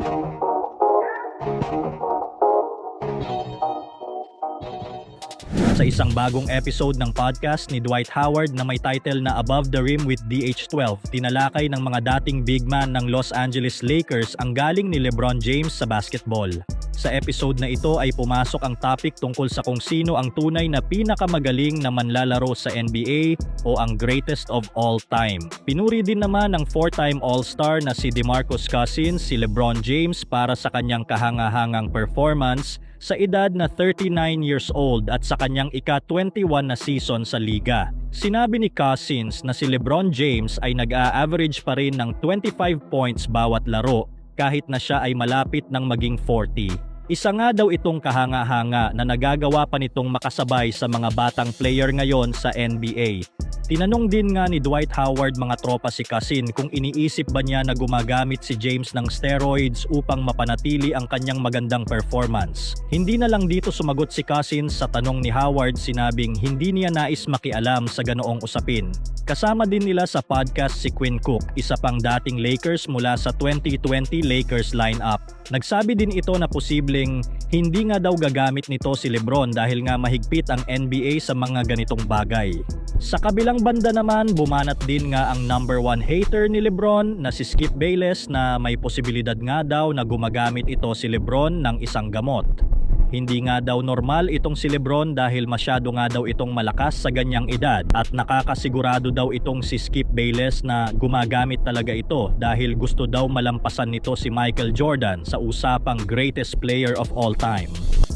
Música Sa isang bagong episode ng podcast ni Dwight Howard na may title na Above the Rim with DH12, tinalakay ng mga dating big man ng Los Angeles Lakers ang galing ni LeBron James sa basketball. Sa episode na ito ay pumasok ang topic tungkol sa kung sino ang tunay na pinakamagaling na manlalaro sa NBA o ang greatest of all time. Pinuri din naman ng four-time All-Star na si DeMarcus Cousins si LeBron James para sa kanyang kahangahangang performance sa edad na 39 years old at sa kanyang ika-21 na season sa liga. Sinabi ni Cousins na si LeBron James ay nag-a-average pa rin ng 25 points bawat laro kahit na siya ay malapit ng maging 40. Isa nga daw itong kahanga-hanga na nagagawa pa nitong makasabay sa mga batang player ngayon sa NBA. Tinanong din nga ni Dwight Howard mga tropa si Kasin kung iniisip ba niya na gumagamit si James ng steroids upang mapanatili ang kanyang magandang performance. Hindi na lang dito sumagot si Cousins sa tanong ni Howard sinabing hindi niya nais makialam sa ganoong usapin. Kasama din nila sa podcast si Quinn Cook, isa pang dating Lakers mula sa 2020 Lakers lineup. Nagsabi din ito na posibleng hindi nga daw gagamit nito si Lebron dahil nga mahigpit ang NBA sa mga ganitong bagay. Sa kabilang banda naman, bumanat din nga ang number one hater ni Lebron na si Skip Bayless na may posibilidad nga daw na gumagamit ito si Lebron ng isang gamot. Hindi nga daw normal itong si Lebron dahil masyado nga daw itong malakas sa ganyang edad at nakakasigurado daw itong si Skip Bayless na gumagamit talaga ito dahil gusto daw malampasan nito si Michael Jordan sa usapang greatest player of all time.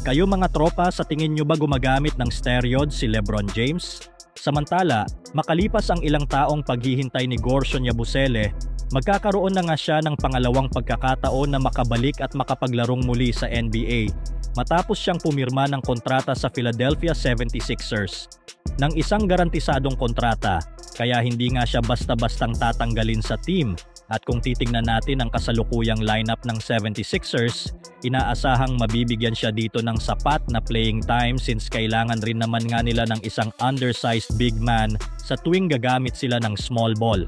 Kayo mga tropa, sa tingin nyo ba gumagamit ng steroids si Lebron James? Samantala, makalipas ang ilang taong paghihintay ni Gorson Yabusele, magkakaroon na nga siya ng pangalawang pagkakataon na makabalik at makapaglarong muli sa NBA matapos siyang pumirma ng kontrata sa Philadelphia 76ers ng isang garantisadong kontrata kaya hindi nga siya basta-bastang tatanggalin sa team at kung titingnan natin ang kasalukuyang lineup ng 76ers, inaasahang mabibigyan siya dito ng sapat na playing time since kailangan rin naman nga nila ng isang undersized big man sa tuwing gagamit sila ng small ball.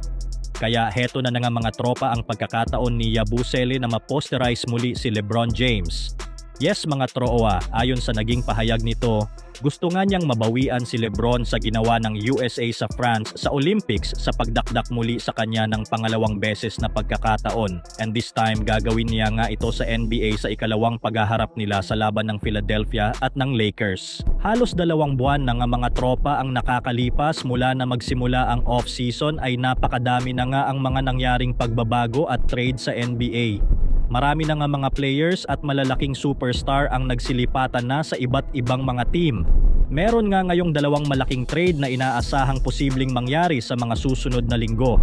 Kaya heto na na nga mga tropa ang pagkakataon ni Yabusele na maposterize muli si LeBron James. Yes mga troa, ayon sa naging pahayag nito, gusto nga niyang mabawian si Lebron sa ginawa ng USA sa France sa Olympics sa pagdakdak muli sa kanya ng pangalawang beses na pagkakataon. And this time gagawin niya nga ito sa NBA sa ikalawang paghaharap nila sa laban ng Philadelphia at ng Lakers. Halos dalawang buwan na nga mga tropa ang nakakalipas mula na magsimula ang off-season ay napakadami na nga ang mga nangyaring pagbabago at trade sa NBA. Marami na nga mga players at malalaking superstar ang nagsilipatan na sa iba't ibang mga team. Meron nga ngayong dalawang malaking trade na inaasahang posibleng mangyari sa mga susunod na linggo.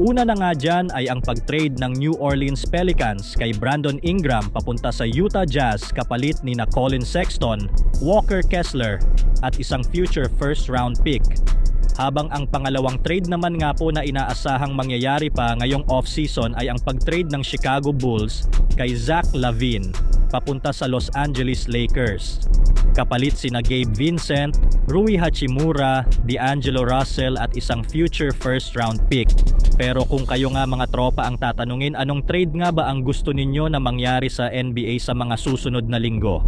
Una na nga dyan ay ang pag-trade ng New Orleans Pelicans kay Brandon Ingram papunta sa Utah Jazz kapalit ni na Colin Sexton, Walker Kessler at isang future first round pick. Habang ang pangalawang trade naman nga po na inaasahang mangyayari pa ngayong off-season ay ang pag-trade ng Chicago Bulls kay Zach Lavine papunta sa Los Angeles Lakers. Kapalit sina Gabe Vincent, Rui Hachimura, D'Angelo Russell at isang future first round pick. Pero kung kayo nga mga tropa ang tatanungin anong trade nga ba ang gusto ninyo na mangyari sa NBA sa mga susunod na linggo?